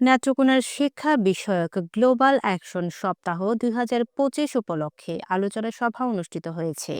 নেত্রকোনার শিক্ষা বিষয়ক গ্লোবাল অ্যাকশন সপ্তাহ দুই হাজার পঁচিশ উপলক্ষে আলোচনা সভা অনুষ্ঠিত হয়েছে।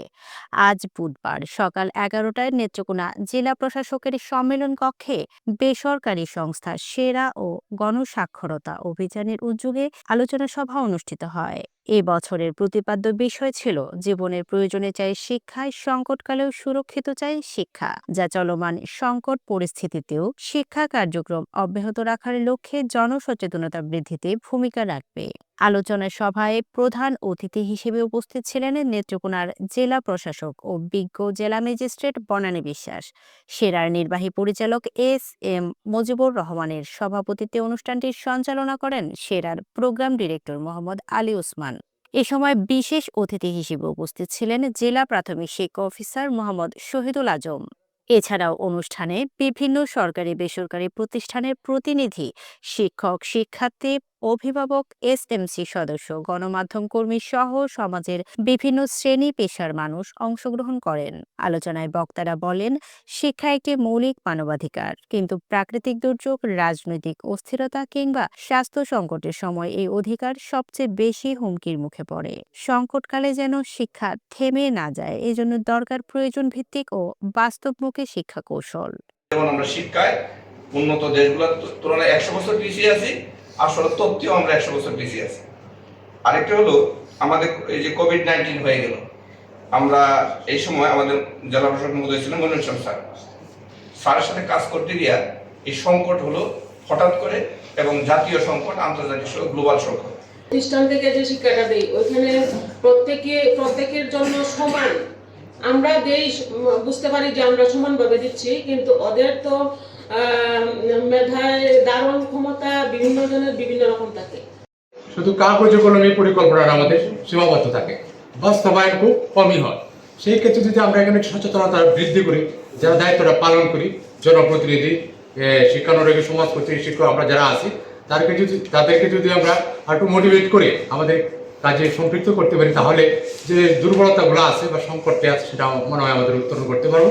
আজ বুধবার সকাল এগারোটায় নেত্রকোনা জেলা প্রশাসকের সম্মেলন কক্ষে বেসরকারি সংস্থা সেরা ও গণসাক্ষরতা অভিযানের উদ্যোগে আলোচনা সভা অনুষ্ঠিত হয়। এ বছরের প্রতিপাদ্য বিষয় ছিল জীবনের প্রয়োজনে চাই শিক্ষায় সংকটকালেও সুরক্ষিত চাই শিক্ষা, যা চলমান সংকট পরিস্থিতিতেও শিক্ষা কার্যক্রম অব্যাহত রাখার লক্ষ্যে জনসচেতনতা বৃদ্ধিতে ভূমিকা রাখবে। আলোচনা সভায় প্রধান অতিথি হিসেবে উপস্থিত ছিলেন নেত্রকোনার জেলা প্রশাসক ও বিজ্ঞ জেলা ম্যাজিস্ট্রেট বনানী বিশ্বাস। সেরার নির্বাহী পরিচালক এস এম মুজিবুর রহমানের সভাপতিত্বে অনুষ্ঠানটি সঞ্চালনা করেন সেরার প্রোগ্রাম ডিরেক্টর মোহাম্মদ আলী ওসমান। এ সময় বিশেষ অতিথি হিসেবে উপস্থিত ছিলেন জেলা প্রাথমিক শিক্ষা অফিসার মোহাম্মদ শহীদুল আজম। এছাড়াও অনুষ্ঠানে বিভিন্ন সরকারি বেসরকারি প্রতিষ্ঠানের প্রতিনিধি, শিক্ষক, শিক্ষার্থী অভিভাবক, এস এসএমসি সদস্য, গণমাধ্যম কর্মী সহ সমাজের বিভিন্ন শ্রেণি পেশার মানুষ অংশগ্রহণ করেন। আলোচনায় বক্তারা বলেন, শিক্ষা একটি মৌলিক মানবাধিকার, কিন্তু প্রাকৃতিক দুর্যোগ, রাজনৈতিক অস্থিরতা কিংবা স্বাস্থ্য সংকটের সময় এই অধিকার সবচেয়ে বেশি হুমকির মুখে পড়ে। সংকটকালে যেন শিক্ষা থেমে না যায়, এজন্য দরকার প্রয়োজন ভিত্তিক ও বাস্তবমুখী শিক্ষা কৌশল আমরা শিক্ষায় উন্নত দেশগুলোর তুলনায় একশো বছর পিছিয়ে আছি আসলে তথ্যেও আমরা একশো বছর পিছিয়ে আছি। আরেকটা হলো, আমাদের এই যে কোভিড নাইন্টিন হয়ে গেল। আমরা এই সময় আমাদের জেলা প্রশাসক মহোদয় ছিলেন গণেশন স্যার। স্যারের সাথে কাজ করতে গিয়া এই সংকট হলো হঠাৎ করে এবং জাতীয় সংকট, আন্তর্জাতিক গ্লোবাল সংকট। প্রতিষ্ঠান থেকে যে শিক্ষাটা দেই, ওইখানে প্রত্যেকে, প্রত্যেকের জন্য সমান। আমরা দেই, বুঝতে পারি যে আমরা সমানভাবে দিচ্ছি, কিন্তু ওদের তো মেধায় দারুণ ক্ষমতা বিভিন্ন জনের বিভিন্ন রকম থাকে। শুধু কাগজ কলমে পরিকল্পনার আমাদের সীমাবদ্ধ থাকে। বাস্তবায়ন খুব কমই হয়। সেই ক্ষেত্রে যদি আমরা এখানে সচেতনতা বৃদ্ধি করি যারা দায়িত্বটা পালন করি জনপ্রতিনিধি শিক্ষানুরাগী সমাজ প্রতিনিধি শিক্ষক আমরা যারা আছি তাদেরকে যদি তাদেরকে যদি আমরা একটু মোটিভেট করে আমাদের কাজে সম্পৃক্ত করতে পারি তাহলে যে দুর্বলতাগুলো আছে বা সংকটটা আছে সেটা মনে হয় আমাদের উত্তরণ করতে পারব।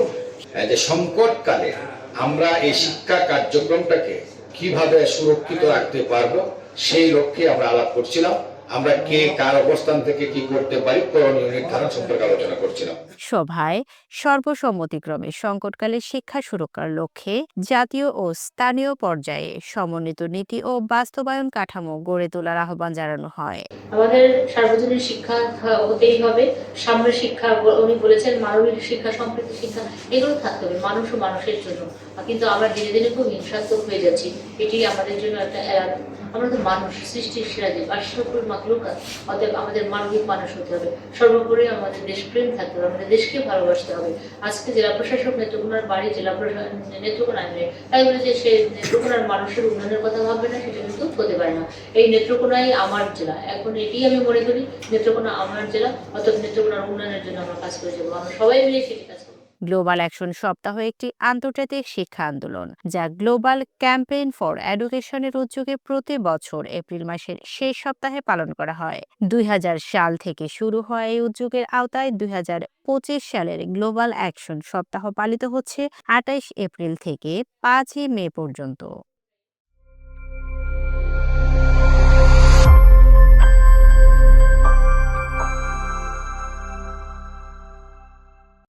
যে সংকটকালে আমরা এই শিক্ষা কার্যক্রমটাকে কীভাবে সুরক্ষিত রাখতে পারব সেই লক্ষ্যে আমরা আলাপ করছিলাম। আমরা কে কার অবস্থান থেকে কি করতে পারি করণীয় নির্ধারণ সম্পর্কে আলোচনা করছিলাম। সভায় সর্বসম্মতিক্রমে সংকটকালে শিক্ষা সুরক্ষার লক্ষ্যে জাতীয় ও স্থানীয় পর্যায়ে সমন্বিত নীতি ও বাস্তবায়ন কাঠামো গড়ে তোলার আহ্বান জানানো হয়। আমাদের সার্বজনীন শিক্ষা হতেই হবে। সাম্য শিক্ষা উনি বলেছেন মানবিক শিক্ষা সম্প্রীতি শিক্ষা এগুলো থাকতে হবে মানুষ ও মানুষের জন্য। কিন্তু আমরা দিনে দিনে খুব হিংসাত্মক হয়ে যাচ্ছি। এটি আমাদের জন্য একটা আমরা তো মানুষ, সৃষ্টির সিরাজি আশ্রপুর মাকলুকা অতএব আমাদের মানবিক মানুষ হতে হবে। সর্বোপরি আমাদের দেশপ্রেম থাকতে হবে, আমাদের দেশকে ভালোবাসতে হবে। আজকে জেলা প্রশাসক নেত্রকোনার বাড়ি, জেলা প্রশাসন নেত্রকোনায় নেই। তাই বলে যে সে নেত্রকোনার মানুষের উন্নয়নের কথা ভাববে না, সেটা কিন্তু হতে পারে না। এই নেত্রকোনাই আমার জেলা। এখন এটি আমি মনে করি, নেত্রকোনা আমার জেলা অর্থাৎ নেত্রকোনার উন্নয়নের জন্য আমরা কাজ করে যাব। আমরা সবাই মিলে সেটি কাজ গ্লোবাল অ্যাকশন সপ্তাহ একটি আন্তর্জাতিক শিক্ষা আন্দোলন, যা গ্লোবাল ক্যাম্পেইন ফর এডুকেশনের উদ্যোগে প্রতি বছর এপ্রিল মাসের শেষ সপ্তাহে পালন করা হয়। দুই হাজার সাল থেকে শুরু হয় এই উদ্যোগের আওতায় দুই পঁচিশ সালের গ্লোবাল অ্যাকশন সপ্তাহ পালিত হচ্ছে আটাইশ এপ্রিল থেকে পাঁচই মে পর্যন্ত।